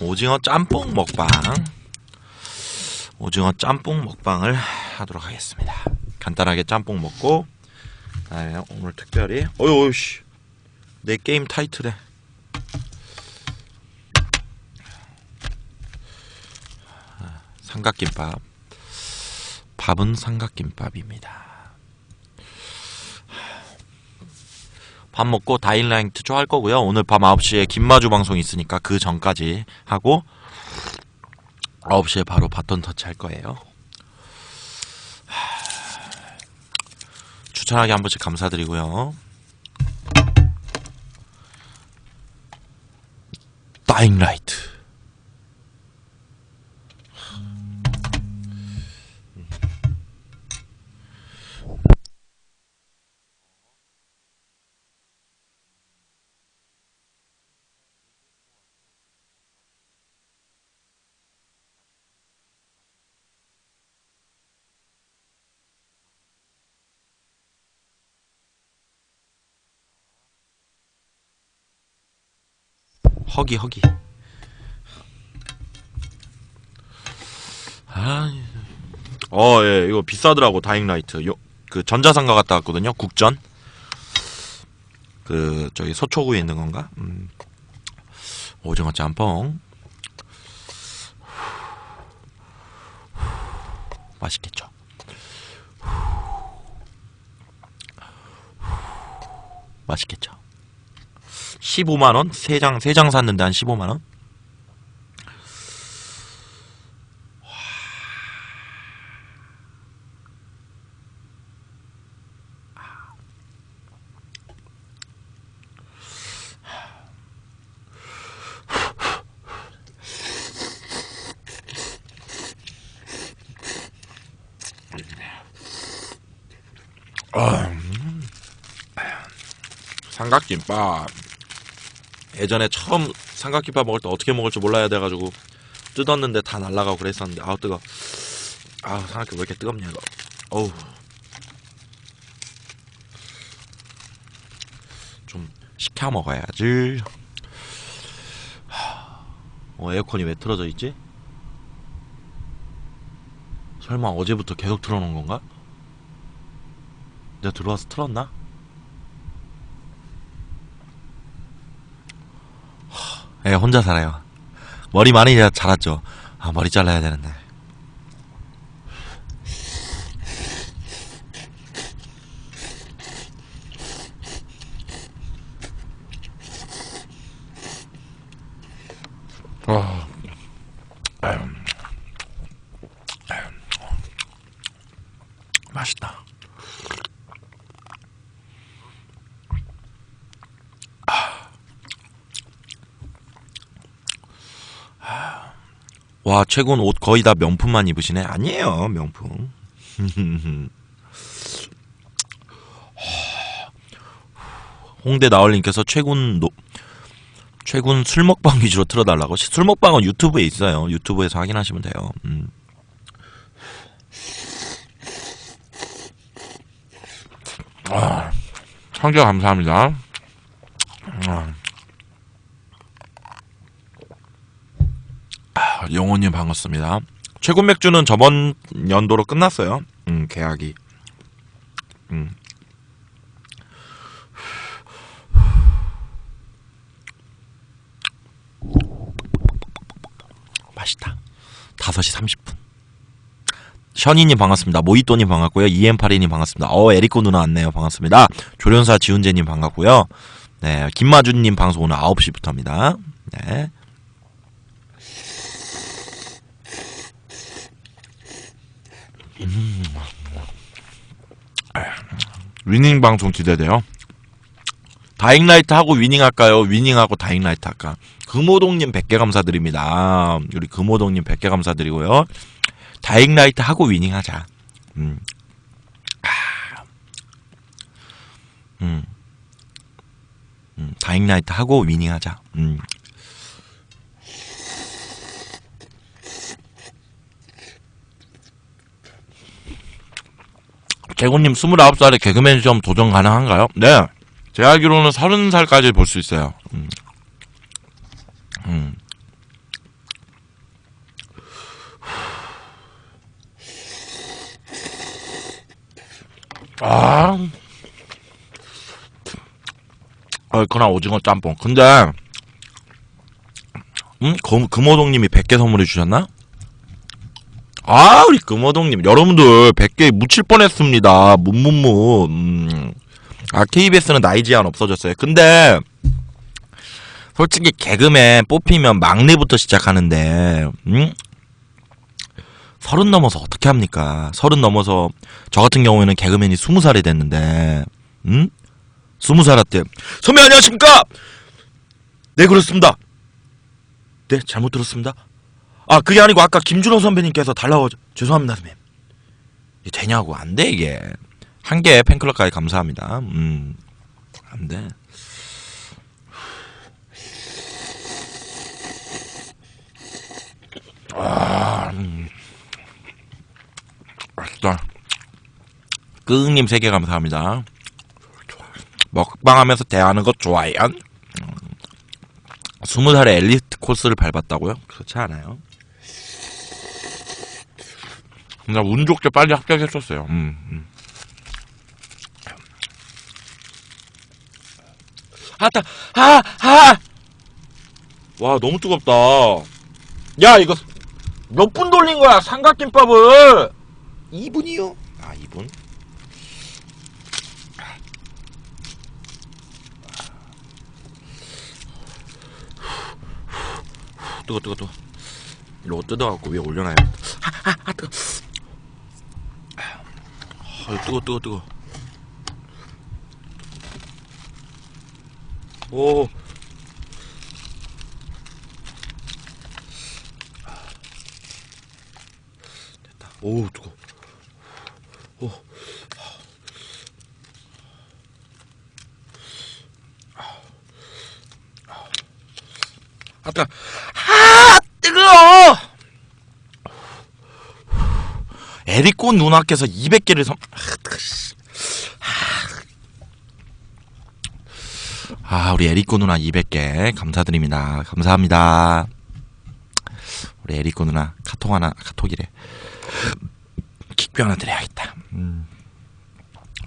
오징어 짬뽕 먹방. 오징어 짬뽕 먹방을 하도록 하겠습니다. 간단하게 짬뽕 먹고, 그다음에 오늘 특별히, 어유, 씨, 내 게임 타이틀에 삼각김밥. 밥은 삼각김밥입니다. 밥 먹고 다인라인 투조 할 거고요. 오늘 밤 9시에 김마주 방송 있으니까 그 전까지 하고 9시에 바로 바톤 터치 할 거예요. 추천하기 한 번씩 감사드리고요. 다잉라이트 허기 허기 아, 어, 예, 이거 비싸더라고, 다잉라이트. 요, 그, 전자상가 갔다 왔거든요, 국전. 그, 저기, 소초구에 있는 건가? 음. 오징어 짬뽕. 맛있겠죠? 맛있겠죠? 15만원? 3장, 3장 샀는데 한 15만원? 삼각김밥. 예전에 처음 삼각김밥 먹을 때 어떻게 먹을지 몰라야 돼가지고 뜯었는데 다 날라가고 그랬었는데 아우 뜨거. 아 삼각김 왜 이렇게 뜨겁냐 이거. 어우. 좀 식혀 먹어야지. 하, 어 에어컨이 왜 틀어져 있지? 설마 어제부터 계속 틀어놓은 건가? 내가 들어와서 틀었나? 예, 혼자 살아요. 머리 많이 자랐죠. 아, 머리 잘라야 되는데. 와, 최근 옷 거의 다 명품만 입으시네? 아니에요, 명품. 홍대 나얼님께서 최군 노, 최군 술 먹방 위주로 틀어달라고? 술 먹방은 유튜브에 있어요. 유튜브에서 확인하시면 돼요. 음. 아, 청자 감사합니다. 아. 아, 영호님 반갑습니다. 최군 맥주는 저번 연도로 끝났어요. 음, 계약이. 음. 맛있다. 5시 30분. 셔니님 반갑습니다. 모이또님 반갑고요. 이엠파리님 반갑습니다. 어, 에리코 누나 왔네요. 반갑습니다. 조련사 지훈재님 반갑고요. 네, 김마준님 방송 오늘 9시부터입니다. 네. 위닝 방송 기대돼요. 다잉라이트 하고 위닝 할까요? 위닝하고 다잉라이트 할까? 금호동님 100개 감사드립니다. 우리 금호동님 100개 감사드리고요. 다잉라이트 하고 위닝 하자. 음. 아. 음. 음. 다잉라이트 하고 위닝 하자. 음. 재고님 29살에 개그맨 시험 도전 가능한가요? 네. 제 알기로는 30살까지 볼 수 있어요. 음. 음. 아. 아 어, 그나 오징어 짬뽕. 근데, 음? 금, 금호동님이 100개 선물해 주셨나? 아, 우리 금호동님. 여러분들, 100개 묻힐 뻔했습니다. 묻묻묻. 음. 아, KBS는 나이 제한 없어졌어요. 근데, 솔직히 개그맨 뽑히면 막내부터 시작하는데, 음? 서른 넘어서 어떻게 합니까? 서른 넘어서 저 같은 경우에는 개그맨이 스무 살이 됐는데, 음? 스무 살 때, 선배 안녕하십니까? 네 그렇습니다. 네 잘못 들었습니다. 아 그게 아니고 아까 김준호 선배님께서 달라고 죄송합니다 선배님. 되냐고 안 돼 이게 한 개 팬클럽까지 감사합니다. 음안 돼. 아, 음. 맛있다. 끄님 세개 감사합니다. 먹방하면서 대하는 것 좋아요. 음. 스무 살에 엘리트 코스를 밟았다고요? 그렇지 않아요. 나 운 좋게 빨리 합격했었어요. 음, 음. 아따, 아, 아! 와, 너무 뜨겁다. 야, 이거 몇 분 돌린 거야, 삼각김밥을! 2분이요? 아, 2분? 뜨거, 뜨거, 뜨거. 이거 뜯어갖고 위에 올려놔요. 아, 아, 아, 뜨거. 아, 뜨거, 뜨거, 뜨거. 오. 됐다. 오, 뜨거. 오. 아까 아 뜨거워. 에리코 누나께서 200개를 선. 아, 씨. 아, 우리 에리코 누나 200개 감사드립니다. 감사합니다. 우리 에리코 누나 카톡 하나 카톡이래. 킥뷰 하나 드려야겠다. 음.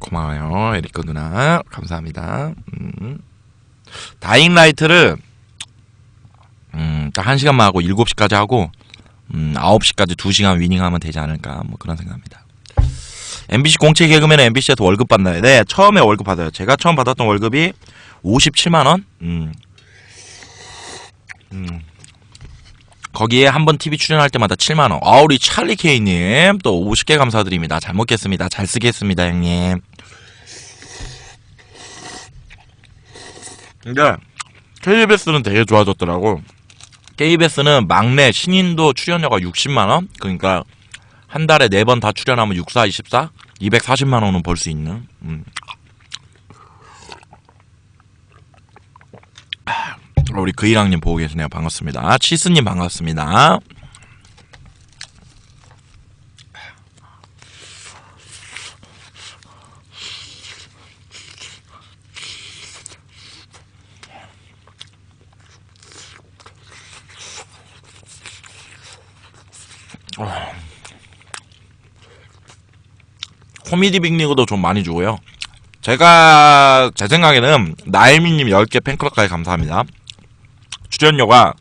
고마워요, 에리코 누나. 감사합니다. 음. 다잉 라이트를 음, 딱 1시간만 하고 7시까지 하고 음, 9시까지 2시간 위닝하면 되지 않을까 뭐 그런 생각합니다. MBC 공채 개그맨은 MBC에서 월급 받나요? 네, 처음에 월급 받아요. 제가 처음 받았던 월급이 57만 원. 음. 음. 거기에 한 번 TV 출연할 때마다 7만 원. 아, 우리 찰리 케이님 또 50개 감사드립니다. 잘 먹겠습니다. 잘 쓰겠습니다, 형님. 근데 KBS는 되게 좋아졌더라고. KBS는 막내 신인도 출연료가 60만 원. 그러니까 한 달에 네 번 다 출연하면 64, 24, 240만 원은 벌 수 있는. 음. 아, 우리 그이랑님 보고 계시네요. 반갑습니다. 치스님 반갑습니다. 코미디 빅리그도 좀 많이 주고요. 제가 제 생각에는 나일미님 10개 팬클럽까지 감사합니다. 출연료가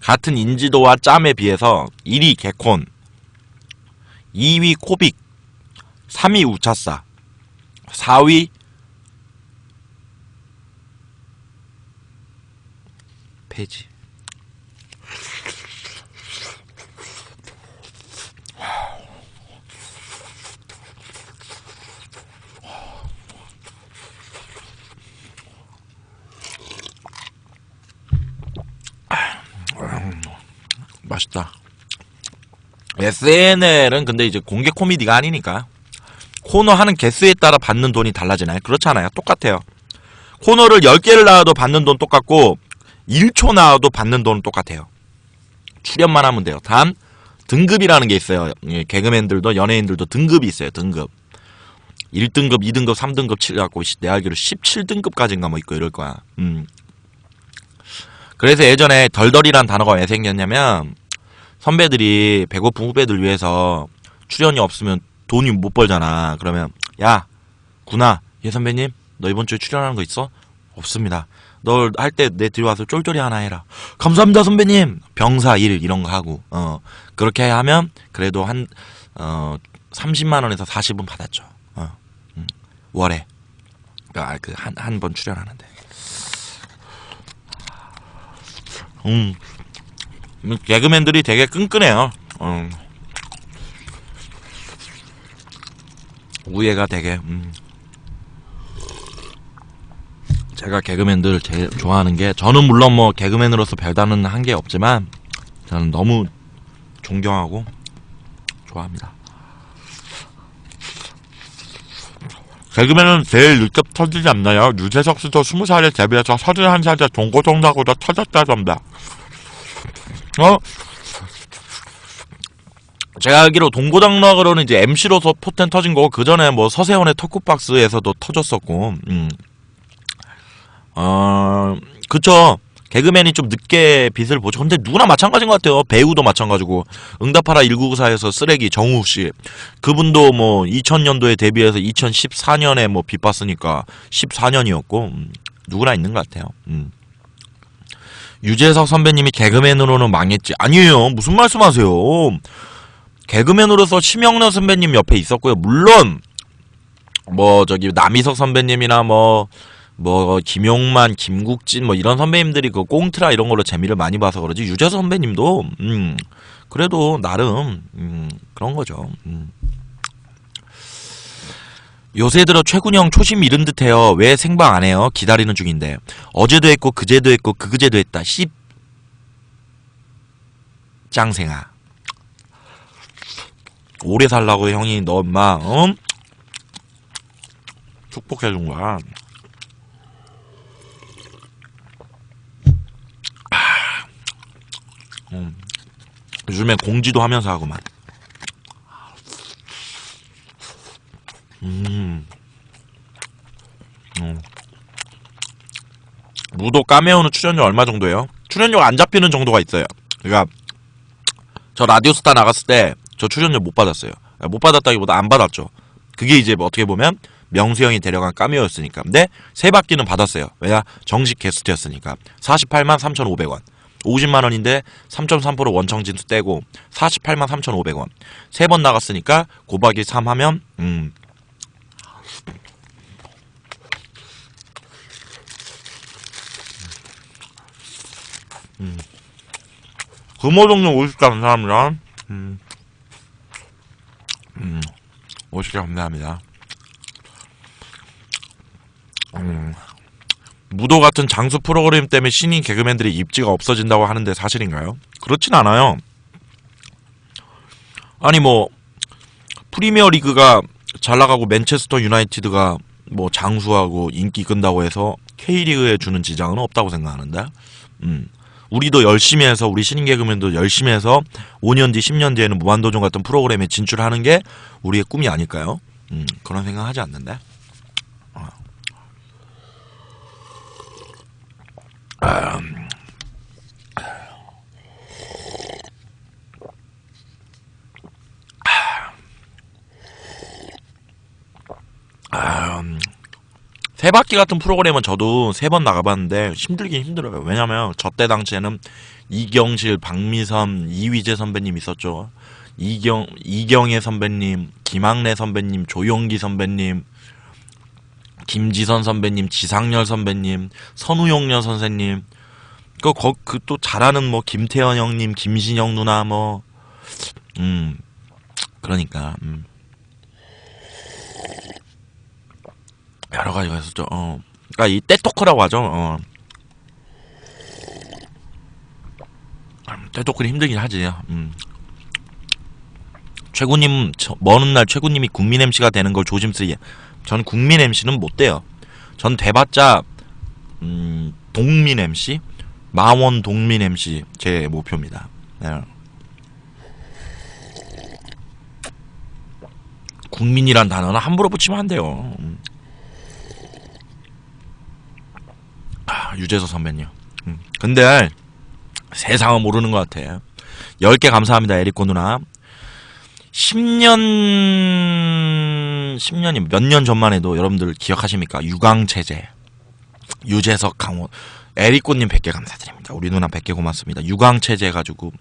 같은 인지도와 짬에 비해서 1위 개콘, 2위 코빅, 3위 우차싸, 4위 페이지. 맛있다. SNL은 근데 이제 공개 코미디가 아니니까 코너 하는 개수에 따라 받는 돈이 달라지나요? 그렇잖아요. 똑같아요. 코너를 10개를 나와도 받는 돈 똑같고 1초 나와도 받는 돈은 똑같아요. 출연만 하면 돼요. 단 등급이라는 게 있어요. 예, 개그맨들도 연예인들도 등급이 있어요. 등급. 1등급, 2등급, 3등급 칠갖고 내 알기로 17등급까지인가 뭐 있고 이럴 거야. 음. 그래서 예전에 덜덜이란 단어가 왜 생겼냐면 선배들이 배고픈 후배들 위해서 출연이 없으면 돈이 못 벌잖아. 그러면 야 구나 예 선배님 너 이번 주에 출연하는 거 있어? 없습니다. 너할때 내 뒤로 와서 쫄쫄이 하나 해라. 감사합니다 선배님. 병사 일 이런 거 하고 어 그렇게 하면 그래도 한어 30만 원에서 40은 받았죠. 어 음, 월에 그한 한 번 출연하는데. 음 개그맨들이 되게 끈끈해요. 음. 우애가 되게 음. 제가 개그맨들 제일 좋아하는 게 저는 물론 뭐 개그맨으로서 별다른 한 게 없지만 저는 너무 존경하고 좋아합니다. 개그맨은 제일 일찍 터지지 않나요? 유재석 씨도 20살에 데뷔해서 31살에 동고동락으로 터졌다던데. 어? 제가 알기로 동고당락으로는 이제 MC로서 포텐 터진 거고 그 전에 뭐 서세원의 토크박스에서도 터졌었고, 음. 어, 그쵸. 개그맨이 좀 늦게 빛을 보죠. 근데 누구나 마찬가지인 것 같아요. 배우도 마찬가지고. 응답하라 1994에서 쓰레기 정우 씨. 그분도 뭐 2000년도에 데뷔해서 2014년에 뭐 빛 봤으니까 14년이었고, 음, 누구나 있는 것 같아요. 음. 유재석 선배님이 개그맨으로는 망했지. 아니에요. 무슨 말씀 하세요. 개그맨으로서 심영래 선배님 옆에 있었고요. 물론 뭐 저기 남희석 선배님이나 뭐뭐 김용만, 김국진 뭐 이런 선배님들이 그 꽁트라 이런 걸로 재미를 많이 봐서 그러지 유재석 선배님도 음 그래도 나름 음 그런 거죠. 음. 요새 들어 최군형 초심 잃은 듯해요. 왜 생방 안 해요? 기다리는 중인데 어제도 했고 그제도 했고 그그제도 했다. 씨 짱생아. 오래 살라고 형이 너 엄마 어? 축복해 준 거야. 아, 음. 요즘에 공지도 하면서 하고만. 음. 음. 무도 까메오는 출연료 얼마 정도예요? 출연료가 안 잡히는 정도가 있어요. 그러니까 저 라디오스타 나갔을 때 저 출연료 못 받았어요. 못 받았다기보다 안 받았죠. 그게 이제 뭐 어떻게 보면 명수 형이 데려간 까메오였으니까. 근데 세 바퀴는 받았어요. 왜냐? 정식 게스트였으니까. 48만 3,500원. 50만 원인데 3.3% 원청 진수 떼고 48만 3,500원. 세 번 나갔으니까 곱하기 3 하면 음 음. 금호동료 50개 감사합니다. 음. 음. 50개 감사합니다. 음. 무도 같은 장수 프로그램 때문에 신인 개그맨들의 입지가 없어진다고 하는데 사실인가요? 그렇진 않아요. 아니 뭐 프리미어 리그가 잘 나가고 맨체스터 유나이티드가 뭐 장수하고 인기 끈다고 해서 K리그에 주는 지장은 없다고 생각하는데. 음. 우리도 열심히 해서 우리 신인 개그맨도 열심히 해서 5년 뒤, 10년 뒤에는 무한도전 같은 프로그램에 진출하는 게 우리의 꿈이 아닐까요? 음, 그런 생각 하지 않는데. 어. 음. 음. 세 바퀴 같은 프로그램은 저도 세 번 나가봤는데 힘들긴 힘들어요. 왜냐면 저 때 당시에는 이경실, 박미선, 이휘재 선배님 있었죠. 이경 이경혜 선배님, 김학래 선배님, 조용기 선배님, 김지선 선배님, 지상렬 선배님, 선우용녀 선생님, 그그 그또 잘하는 뭐 김태현 형님, 김신영 누나 뭐, 음, 그러니까. 음. 여러 가지가 있었죠. 어. 그러니까 이 떼토크라고 하죠. 어. 떼토크는 힘들긴 하지. 음. 최구님 먼 훗날 최구님이 국민 MC가 되는 걸 조심스레. 전 국민 MC는 못 돼요. 전 돼봤자 음, 동민 MC, 마원 동민 MC 제 목표입니다. 네. 국민이란 단어는 함부로 붙이면 안 돼요. 음. 유재석 선배님. 음. 근데 세상은 모르는 것 같아. 1 0개 감사합니다, 에리코 누나. 10년 10한 10년이 몇 년 전만 해도 여러분들 기억하십니까? 유광 체제. 유재석, 강원, 에리꼬님 100개 감사드립니다. 우리 누나 100개 고맙습니다. 유광 체제 해가지고,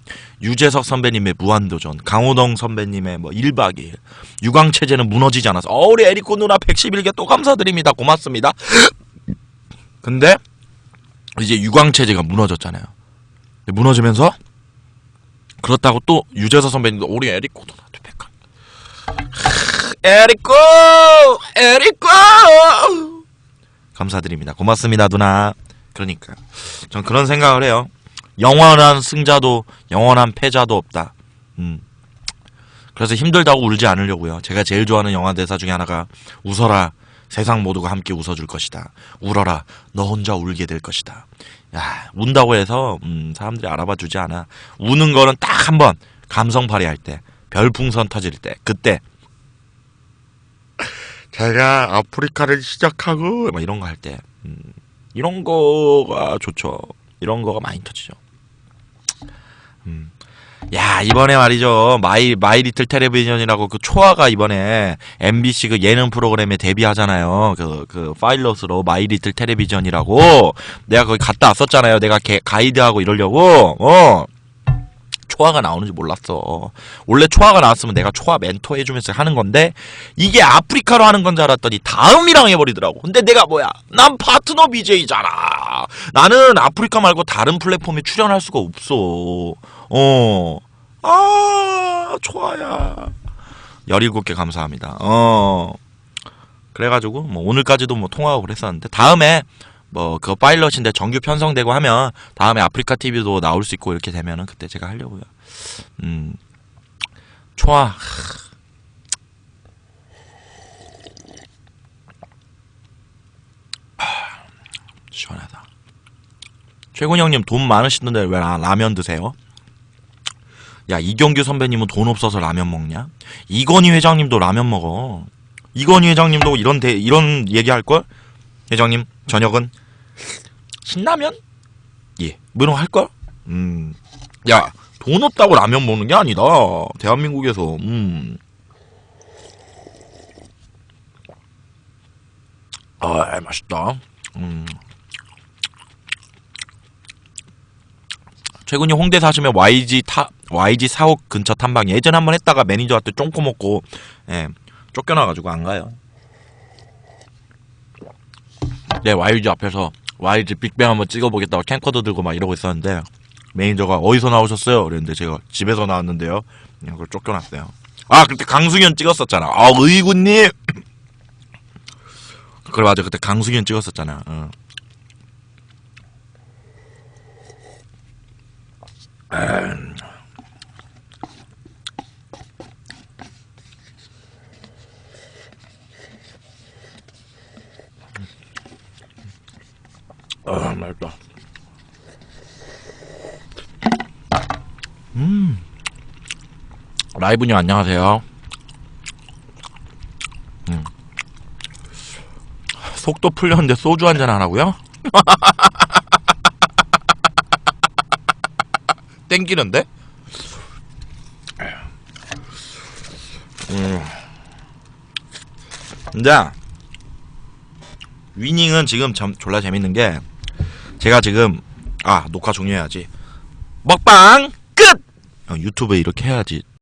유재석 선배님의 무한도전, 강호동 선배님의 뭐 1박 2일. 유광 체제는 무너지지 않아서, 어, 우리 에리꼬 누나 111개 또 감사드립니다. 고맙습니다. 근데, 이제 유광 체제가 무너졌잖아요. 무너지면서, 그렇다고 또 유재석 선배님도 우리 에리꼬 누나한테 100개. 에리꼬! 에리꼬! 감사드립니다. 고맙습니다, 누나. 그러니까. 전 그런 생각을 해요. 영원한 승자도, 영원한 패자도 없다. 음. 그래서 힘들다고 울지 않으려고요. 제가 제일 좋아하는 영화 대사 중에 하나가, 웃어라. 세상 모두가 함께 웃어줄 것이다. 울어라. 너 혼자 울게 될 것이다. 야, 운다고 해서, 음, 사람들이 알아봐 주지 않아. 우는 거는 딱 한 번, 감성 발휘할 때, 별풍선 터질 때, 그때, 제가 아프리카를 시작하고 막 이런 거 할 때 음, 이런 거가 좋죠. 이런 거가 많이 터지죠. 음. 야 이번에 말이죠 마이 마이 리틀 텔레비전이라고 그 초아가 이번에 MBC 그 예능 프로그램에 데뷔하잖아요 그그 파일럿으로 마이 리틀 텔레비전이라고 내가 거기 갔다 왔었잖아요 내가 개, 가이드하고 이러려고 어 초아가 나오는지 몰랐어. 원래 초아가 나왔으면 내가 초아 멘토 해주면서 하는 건데 이게 아프리카로 하는 건 줄 알았더니 다음이랑 해버리더라고. 근데 내가 뭐야? 난 파트너 BJ잖아. 나는 아프리카 말고 다른 플랫폼에 출연할 수가 없어. 어. 아, 초아야. 17개 감사합니다. 어. 그래가지고 뭐 오늘까지도 뭐 통화하고 그랬었는데 다음에 뭐 그거 파일럿인데 정규 편성되고 하면 다음에 아프리카 TV도 나올 수 있고 이렇게 되면은 그때 제가 하려고요. 음. 초아. 하, 시원하다. 최군 형님 돈 많으시던데 왜 라, 라면 드세요? 야 이경규 선배님은 돈 없어서 라면 먹냐? 이건희 회장님도 라면 먹어. 이건희 회장님도 이런 대, 이런 얘기할 걸? 회장님 저녁은 신라면? 예. 뭐 이런 거 할걸? 음. 야, 돈 없다고 라면 먹는 게 아니다. 대한민국에서. 음. 아, 맛있다. 음. 최근에 홍대 사시면 YG 타 YG 사옥 근처 탐방 예전에 한번 했다가 매니저한테 쫑코 먹고 예, 쫓겨나가지고 안 가요. 네, YG 앞에서 YG 빅뱅 한번 찍어보겠다고 캠코더 들고 막 이러고 있었는데 매니저가 어디서 나오셨어요? 그랬는데 제가 집에서 나왔는데요. 그냥 그걸 쫓겨났어요. 아 그때 강승현 찍었었잖아. 아 의구님. 그래 맞아 그때 강승현 찍었었잖아. 어. 아, 맛있다. 음. 라이브님 안녕하세요. 음. 속도 풀렸는데 소주 한잔 하라고요? 땡기는데? 음. 근데 위닝은 지금 참 졸라 재밌는 게 제가 지금 아 녹화 종료해야지 먹방 끝 어, 유튜브에 이렇게 해야지